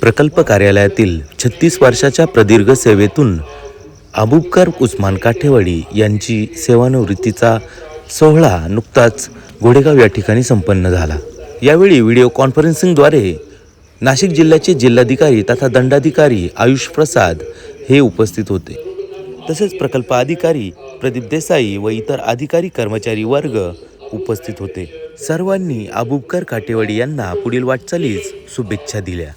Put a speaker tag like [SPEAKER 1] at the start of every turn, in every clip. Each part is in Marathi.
[SPEAKER 1] प्रकल्प कार्यालयातील छत्तीस वर्षाच्या प्रदीर्घ सेवेतून अबुबकर उस्मान काठेवाडी यांची सेवानिवृत्तीचा सोहळा नुकताच घोडेगाव या ठिकाणी संपन्न झाला. यावेळी व्हिडिओ कॉन्फरन्सिंगद्वारे नाशिक जिल्ह्याचे जिल्हाधिकारी तथा दंडाधिकारी आयुष प्रसाद हे उपस्थित होते. तसेच प्रकल्प अधिकारी प्रदीप देसाई व इतर अधिकारी कर्मचारी वर्ग उपस्थित होते. सर्वांनी अबुबकर काटेवाडी यांना पुढील वाटचालीस शुभेच्छा दिल्या.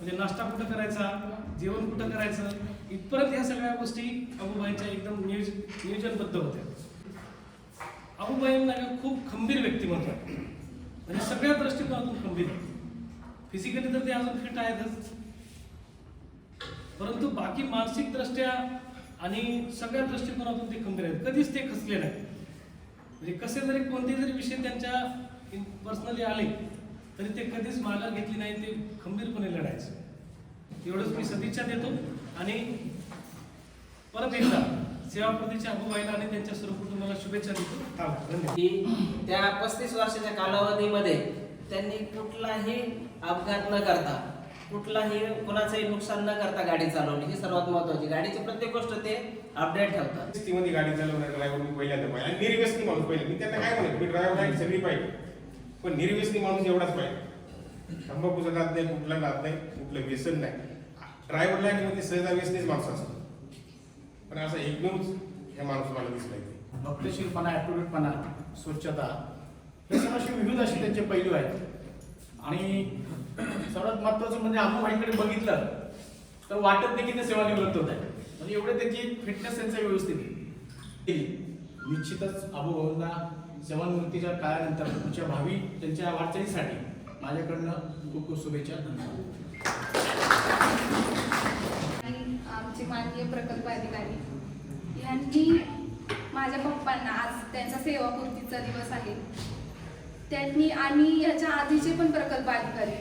[SPEAKER 2] म्हणजे नाश्ता कुठं करायचा? जेवण कुठं करायचं? इथपर्यंत ह्या सगळ्या गोष्टी अबुबाईंच्या एकदम नियोज नियोजनबद्ध होत्या. अबुबाईंना खूप खंबीर व्यक्तिमत्व आहे. म्हणजे सगळ्या दृष्टिकोनातून खंबीर फिजिकली तर ते अजून फिट आहेतच. परंतु बाकी मानसिक दृष्ट्या आणि सगळ्या दृष्टिकोनातून ते खंबीर आहेत. कधीच ते खचले नाही म्हणजे कसे जरी कोणते जरी विषय त्यांच्या पर्सनली आले तरी ते कधीच माघार घेतली नाही ते खंबीरपणे लढायचं. एवढंच मी सदिच्छा देतो. आणि परत एकदा सेवाप्रतीच्या अबुबाईला आणि त्यांच्या सर्व कुटुंबाला शुभेच्छा देतो.
[SPEAKER 3] की त्या पस्तीस वर्षाच्या कालावधीमध्ये त्यांनी कुठलाही अपघात न करता कुठलाही कुणाचंही नुकसान न करता गाडी चालवली. ही सर्वात महत्वाची. गाडीची प्रत्येक गोष्ट ते अपडेट ठेवतात.
[SPEAKER 4] मध्ये गाडी चालवणार ड्रायव्हर मी पहिल्यांदा पाहिजे. आणि निर्व्यसनी माणूस पाहिजे. मी त्यांना काय म्हणत मी ड्रायव्हर आहे सगळी पाहिजे. पण निर्व्यसनी माणूस एवढाच पाहिजे. तंबाखूचा नाद नाही कुठला नाद नाही कुठलं व्यसन नाही. ड्रायव्हर लाईन सहजा व्यसनीच माणूस असतात. पण असं एकूणच ह्या माणूस मला दिसला इथे
[SPEAKER 5] भक्तशीरपणा ॲक्युरेटपणा स्वच्छता हे सर्व असे विविध असे त्यांचे पैलू आहेत. आणि सर्वात महत्त्वाचं म्हणजे आबूबाईंकडे बघितलं तर वाटत नाही की ते सेवानिवृत्त होत म्हणजे आहे म्हणजे एवढे त्यांची फिटनेस त्यांचा व्यवस्थित. आहे. निश्चितच आबूबाईंना सेवानिवृत्तीच्या काळानंतर तुमच्या भावी त्यांच्या वाटचालीसाठी माझ्याकडनं खूप खूप शुभेच्छा धन्यवाद.
[SPEAKER 6] आणि आमचे माननीय प्रकल्प अधिकारी यांनी माझ्या पप्पांना आज त्यांचा सेवापूर्तीचा दिवस आहे. त्यांनी आणि याच्या आधीचे पण प्रकल्प अधिकारी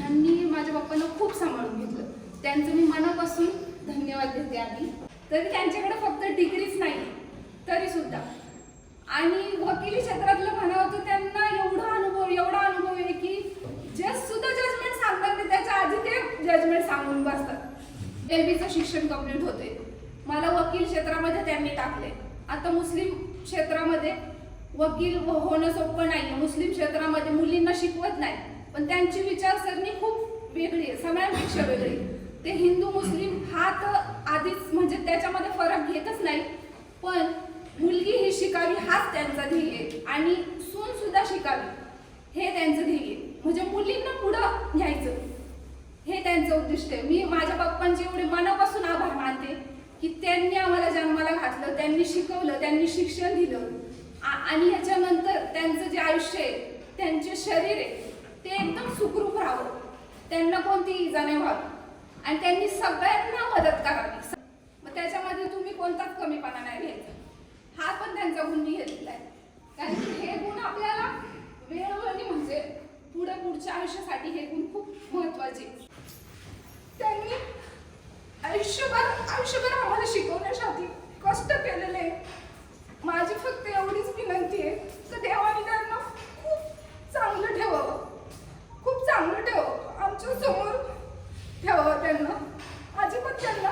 [SPEAKER 6] यांनी माझ्या पप्पांना खूप सांभाळून घेतलं. त्यांचं मी मनापासून धन्यवाद देते आधी. तरी त्यांच्याकडे फक्त डिग्रीच नाही तरी सुद्धा आणि वकिली क्षेत्रातलं म्हणावं तर त्यांना एवढं अनुभव आहे की जे सुद्धा जजमेंट सांगतात ते त्याच्या आधी ते जजमेंट सांगून बसतात एल बीचं शिक्षण कंप्लीट होते. मला वकील क्षेत्रामध्ये त्यांनी टाकले. आता मुस्लिम क्षेत्रामध्ये वकील होणं सोपं नाही मुस्लिम क्षेत्रामध्ये मुलींना शिकवत नाही. पण त्यांची विचारसरणी खूप वेगळी आहे सगळ्यांपेक्षा वेगळी ते हिंदू मुस्लिम हा तर आधीच म्हणजे त्याच्यामध्ये फरक घेतच नाही. पण मुलगी ही शिकावी हाच त्यांचा ध्येय आहे. आणि सून सुद्धा शिकावी हे त्यांचं ध्येय आहे. म्हणजे मुलींना पुढं घ्यायचं हे त्यांचं उद्दिष्ट आहे. मी माझ्या पप्पांचे एवढे मनापासून आभार मानते की त्यांनी आम्हाला जन्माला घातलं त्यांनी शिकवलं त्यांनी शिक्षण दिलं. आणि ह्याच्यानंतर त्यांचं जे आयुष्य आहे त्यांचे शरीर आहे ते एकदम सुखरूप राहावं. त्यांना कोणती इजा नाही व्हावी. आणि त्यांनी सगळ्यांना मदत करावी. मग त्याच्यामध्ये तुम्ही कोणताच कमीपणा नाही घ्यायचा. हा पण त्यांचा गुण घेतलेला आहे. कारण की हे गुण आपल्याला वेळोवेळी म्हणजे पुढे पुढच्या आयुष्यासाठी हे गुण खूप महत्त्वाचे त्यांनी आयुष्यभर आयुष्यभर आम्हाला शिकवण्यासाठी कष्ट केलेले माझी फक्त एवढीच विनंती आहे. तर देवाने त्यांना खूप चांगलं ठेव खूप चांगलं ठेवावं आमच्यासमोर ठेवावं त्यांना अजिबात त्यांना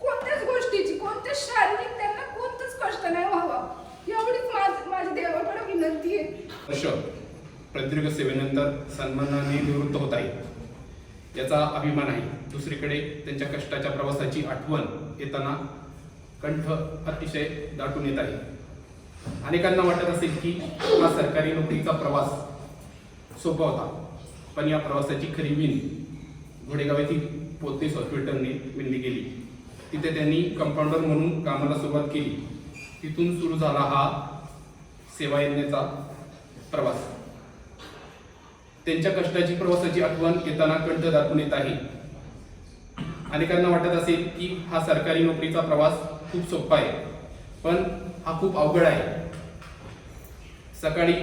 [SPEAKER 6] कोणत्याच गोष्टीची कोणत्याच शारीरिक त्यांना कोणतंच कष्ट नाही व्हावं एवढीच माझ माझी देवाकडे विनंती आहे
[SPEAKER 4] वर्ष प्रदीर्घ सेवेनंतर सन्मानाने निवृत्त होत आहे याचा अभिमान आहे. दुसरीकडे त्यांच्या कष्टाच्या प्रवासाची आठवण येताना कंठ अतिशय दाटून येत आहे. अनेकांना वाटत असेल की हा सरकारी नोकरीचा प्रवास सोपा होता. पण या प्रवासाची खरी विण घोडेगाव येथील पोतीस हॉस्पिटलने विणली गेली. तिथे त्यांनी कंपाऊंडर म्हणून कामाला सुरुवात केली. तिथून सुरू झाला हा सेवा यज्ञाचा प्रवास. त्यांच्या कष्टाची प्रवासाची आठवण येताना कंठ दाखवून येत आहे. अनेकांना वाटत असेल की हा सरकारी नोकरीचा प्रवास खूप सोपा आहे पण हा खूप अवघड आहे. सकाळी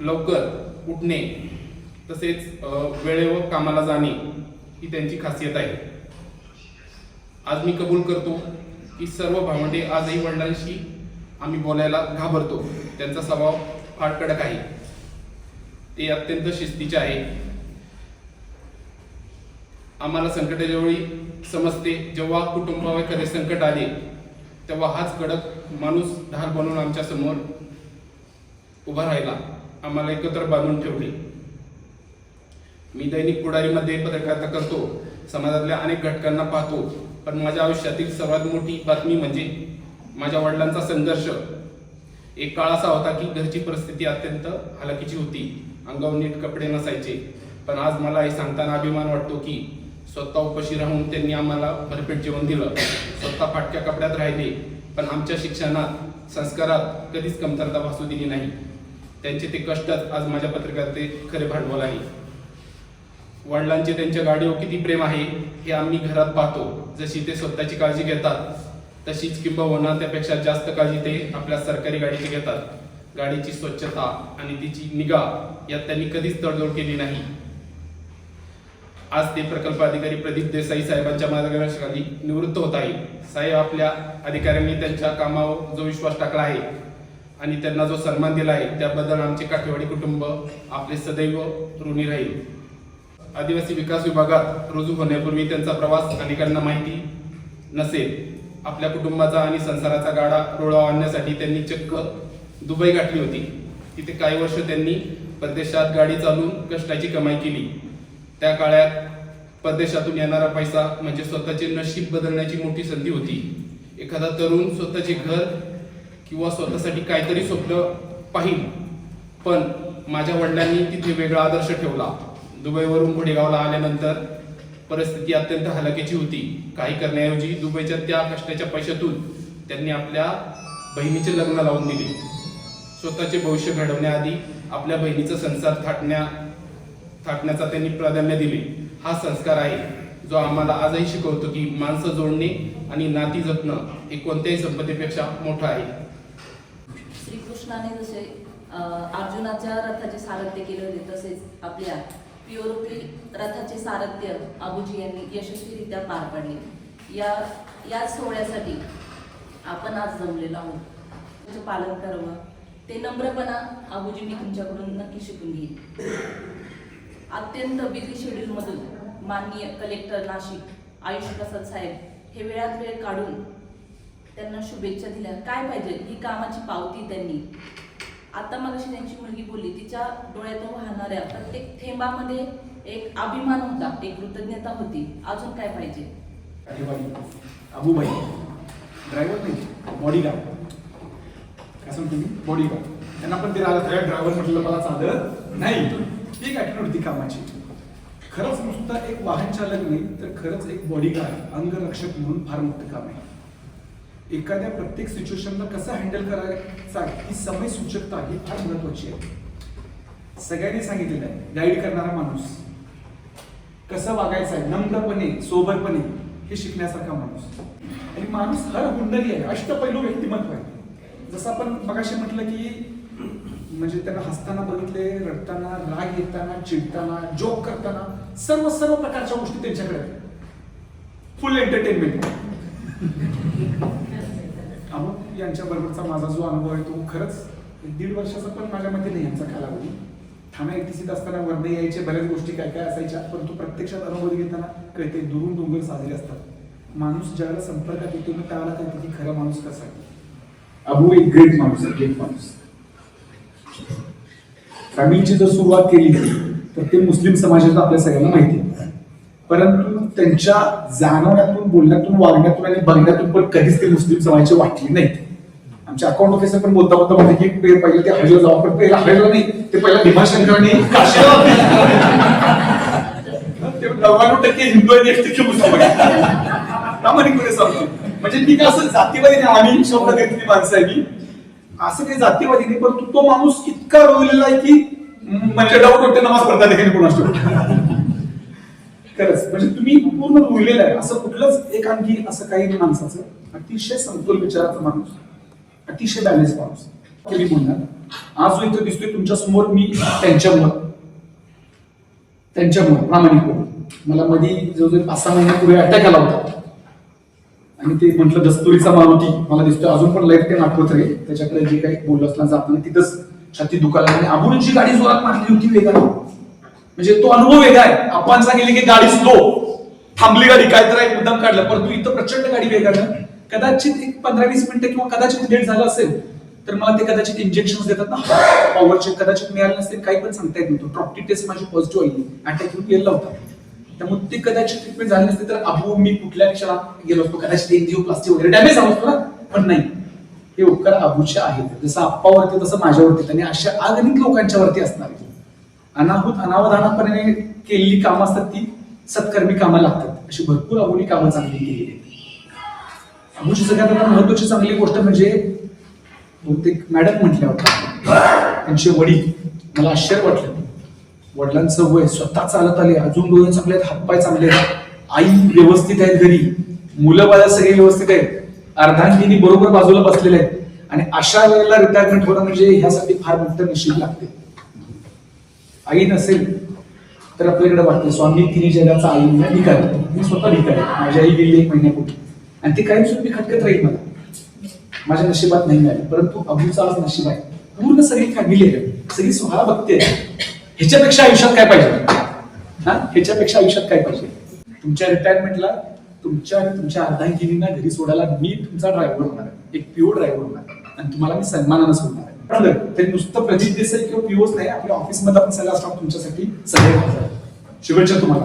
[SPEAKER 4] लवकर उठणे तसेच वेळेवर कामाला जाणे ही त्यांची खासियत आहे. आज मी कबूल करतो की सर्व भावंडे आजही वडिलांशी आम्ही बोलायला घाबरतो. त्यांचा स्वभाव फार कडक आहे. ते अत्यंत शिस्तीचे आहे. आम्हाला संकटाच्या वेळी समजते. जेव्हा कुटुंबावर एखादे संकट आले तेव्हा हाच कडक माणूस ढाल बनवून आमच्यासमोर उभा राहिला. आम्हाला एकत्र बांधून ठेवले. मी दैनिक पुढारीमध्ये पत्रकारिता करतो. समाजातल्या अनेक घटकांना पाहतो. पण माझ्या आयुष्यातील सर्वात मोठी बातमी म्हणजे माझ्या वडिलांचा संघर्ष. एक काळ असा होता की घरची परिस्थिती अत्यंत हलाखीची होती. अंगावर नीट कपडे नसायचे. पण आज मला हे सांगताना अभिमान वाटतो की स्वतः उपाशी राहून त्यांनी आम्हाला भरपेट जेवण दिलं. स्वतः फाटक्या कपड्यात राहिले. पण आमच्या शिक्षणात संस्कारात कधीच कमतरता भासू दिली नाही. त्यांचे ते कष्टच आज माझ्या पत्रकारिते खरे भांडवल आहे. वडिलांचे त्यांच्या गाडीवर किती प्रेम आहे हे आम्ही घरात पाहतो. जशी ते स्वतःची काळजी घेतात तशीच किंबहुना त्यापेक्षा जास्त काळजी ते आपल्या सरकारी गाडीची घेतात. गाडीची स्वच्छता आणि तिची निगा यात त्यांनी कधीच तडजोड केली नाही. आज ते प्रकल्प अधिकारी प्रदीप देसाई साहेबांच्या मार्गदर्शनाखाली निवृत्त होत आहे साहेब आपल्या अधिकाऱ्यांनी त्यांच्या कामावर जो विश्वास टाकला आहे आणि त्यांना जो सन्मान दिला आहे त्याबद्दल आमचे काठेवाडी कुटुंब आपले सदैव ऋणी राहील. आदिवासी विकास विभागात रुजू होण्यापूर्वी त्यांचा प्रवास अनेकांना माहिती नसेल. आपल्या कुटुंबाचा आणि संसाराचा गाडा रुळावा आणण्यासाठी त्यांनी चक्क दुबई गाठली होती. तिथे काही वर्ष त्यांनी परदेशात गाडी चालवून कष्टाची कमाई केली. त्या काळात परदेशातून येणारा पैसा म्हणजे स्वतःचे नशीब बदलण्याची मोठी संधी होती. एखादा तरुण स्वतःचे घर किंवा स्वतःसाठी काहीतरी स्वप्न पाहिल पण माझ्या वडिलांनी तिथे वेगळा आदर्श ठेवला. दुबईवरून घोडेगावला आल्यानंतर परिस्थिती अत्यंत हलाखीची होती. काही करण्याऐवजी दुबईच्या त्या कष्टाच्या पैशातून त्यांनी आपल्या बहिणीचे लग्न लावून दिले. स्वतःचे भविष्य घडवण्याआधी आपल्या बहिणीचा संसार थाटण्या थाटण्याचा त्यांनी प्राधान्य दिले. हा संस्कार आहे जो आम्हाला आजही शिकवतो की माणसं जोडणे आणि नाती जपणं हे कोणत्याही संपत्तीपेक्षा मोठं आहे.
[SPEAKER 7] श्रीकृष्णाने जसे अर्जुनाच्या रथाचे सारथ्य केले होते तसेच आपल्या पिओरूपी रथाचे सारथ्य आबूजी यांनी यशस्वीरित्या पार पाडले. या या सोहळ्यासाठी आपण आज जमलेलो आहोत. त्याचे पालन करावं. ते नम्रपणा आबूजी मी तुमच्याकडून नक्की शिकून घेईन. अत्यंत बिझी शेड्यूलमधून माननीय कलेक्टर नाशिक आयुष प्रसाद साहेब हे वेळात वेळ काढून त्यांना शुभेच्छा दिल्या. काय पाहिजे? ही कामाची पावती त्यांनी. आता मग त्यांची मुलगी बोलली तिच्या डोळ्यातून वाहणाऱ्या प्रत्येक थेंबामध्ये एक अभिमान होता एक कृतज्ञता होती. अजून काय पाहिजे?
[SPEAKER 8] अबूबाई ड्रायव्हर नाही बॉडीगार्ड काय सांगतो मी बॉडीगार्ड त्यांना पण ते राहत ड्रायव्हर म्हटलं मला चालत. नाही. ती ॲटिट्यूड होती कामाची. खरंच नुसतं एक वाहन चालक नाही तर खरंच एक बॉडीगार्ड अंगरक्षक म्हणून फार मोठं काम आहे. एखाद्या प्रत्येक सिच्युएशनला कसं हँडल करायचा ही समय सूचकता ही फार महत्वाची आहे. सगळ्यांनी सांगितलेलं आहे गाईड करणारा माणूस. कसं वागायचं आहे नम्रपणे सोबरपणे हे शिकण्यासारखा माणूस. आणि माणूस हर गुंडरी आहे. अष्टपैलू व्यक्तिमत्व आहे. जसं आपण मगाशी म्हटलं की म्हणजे त्यांना हसताना बघितले रडताना राग येताना चिडताना जोक करताना सर्व सर्व प्रकारच्या गोष्टी त्यांच्याकडे फुल एंटरटेनमेंट अमुक यांच्या बरोबरचा माझा जो अनुभव आहे तो खरंच दीड वर्षाचा पण माझ्या मते नाही यांचा कालावधी. ठाणा एकटीसीत असताना वर्धे यायचे बऱ्याच गोष्टी काय काय असायच्या परंतु प्रत्यक्षात अनुभव घेताना कळते दुरून डोंगर साजरे असतात. माणूस ज्याला संपर्कात येतो ना त्याला कळते की खरा माणूस कसा आहे. अबू एक ग्रेट माणूस आहे ग्रेट माणूस. फॅमिलीची जर सुरुवात केली तर ते मुस्लिम समाजाचं आपल्या सगळ्यांना माहिती आहे. परंतु त्यांच्या जाणवण्यातून बोलण्यातून वागण्यातून आणि बघण्यातून पण कधीच ते मुस्लिम समाजाचे वाटले नाहीत आमच्या अकाउंट ऑफिसर पण बोलता बोलता म्हणते की पे- पहिले ते हजला जाऊ पण पहिला हजला नाही ते पहिला भीमाशंकरने नव्याण्णव टक्के हिंदू आणि एक टक्के मुस्लिम सांगतो. म्हणजे मी काय असं जातीवादी नाही आम्ही शब्द घेतली माणसं आहे मी असं काही जातीवादी नाही परंतु तो माणूस इतका रोवलेला आहे की म्हणजे डाऊट वाटते नमाज पडता देखील कोणाच खरंच म्हणजे तुम्ही पूर्ण रुळलेलं आहे. असं कुठलंच एक आणखी असं काही नाही माणसाचं. अतिशय समतोल विचाराचा माणूस. अतिशय बॅलेन्स माणूस. ते मी आज जो इथं दिसतोय तुमच्यासमोर मी त्यांच्यामुळं. त्यांच्यामुळं प्रामाणिक मला मध्ये जवळजवळ पाच सहा महिन्यापूर्वी अटॅक आला होता. आणि ते म्हटलं दस्तुरीचा मारुती मला दिसतोय. अजून पण लाईफ टाईम आठवत आहे त्याच्याकडे जे काही बोललं जात जाताना तिथंच छाती दुखायला आणि आबूनची गाडी जोरात मारली होती वेगाने. म्हणजे तो अनुभव वेगळा आहे. आपण सांगितले की गाडी स्लो. थांबली गाडी काय तर एकदम मुद्दाम काढलं. परंतु इथं प्रचंड गाडी वेगानं. कदाचित एक पंधरा वीस मिनिटं किंवा कदाचित लेट झालं असेल तर मला ते कदाचित इंजेक्शन देतात ना. पॉवरचे कदाचित मिळाले नसतील काही पण सांगता येत नव्हतं. प्रॉपर्टी टेस्ट माझी पॉझिटिव्ह आली. अटॅक येऊन गेला होता. त्यामुळे ते कदाचित ट्रीटमेंट झाली नसते तर अबू मी कुठल्या क्षणात गेलो असतो? कदाचित एनजीओ प्लास्टिक वगैरे डॅमेज झालो असतो ना? पण नाही. हे उपकार अबूचे आहेत. जसं आप्पावरती तसं माझ्यावरती आणि अशा अगणित लोकांच्यावरती असणार अनाहूत अनावधानापणे केलेली कामं असतात ती सत्कर्मी कामं लागतात. अशी भरपूर अबूनी कामं चांगली केली आहेत. अबूची सगळ्यात आता महत्वाची चांगली गोष्ट म्हणजे बहुतेक मॅडम म्हटल्या होत्या त्यांचे वडील मला आश्चर्य वाटलं. वडिलांचं वय स्वतः चालत आले अजून डोळे चांगले आहेत हातपाय चांगले आहेत. आई व्यवस्थित आहेत घरी मुलं बाळा सगळे व्यवस्थित आहेत. अर्धांगिनी बरोबर बाजूला बसलेले आहेत. आणि अशा वेळेला रिटायरमेंट होणं म्हणजे ह्यासाठी फार मोठं निश्चित लागते. आई नसेल तर आपल्याकडे वाटते स्वामी तिन्ही जगाचा आई म्हणजे मी स्वतः भिकारी. माझी आई गेली एक महिन्यापूर्वी. आणि ती कायमस्वरूपी खटकत राहील मला. माझ्या नशिबात नाही मिळाली परंतु अबूचा आज नशीब आहे. पूर्ण सगळी फॅमिली आहे. सगळी सोहळा बघते ह्याच्यापेक्षा आयुष्यात काय पाहिजे? हा? ह्याच्यापेक्षा आयुष्यात काय पाहिजे? तुमच्या रिटायरमेंटला तुमच्या आणि तुमच्या अर्धांगिनींना घरी सोडायला मी तुमचा ड्रायव्हर होणार आहे. एक प्युअर ड्रायव्हर होणार आणि तुम्हाला मी सन्मानानं सोडणार आहे. ते तरी नुसतं प्रदीप देसाई किंवा पिओच नाही आपल्या ऑफिसमध्ये आपण सगळा स्टॉक तुमच्यासाठी सगळे शुभेच्छा तुम्हाला.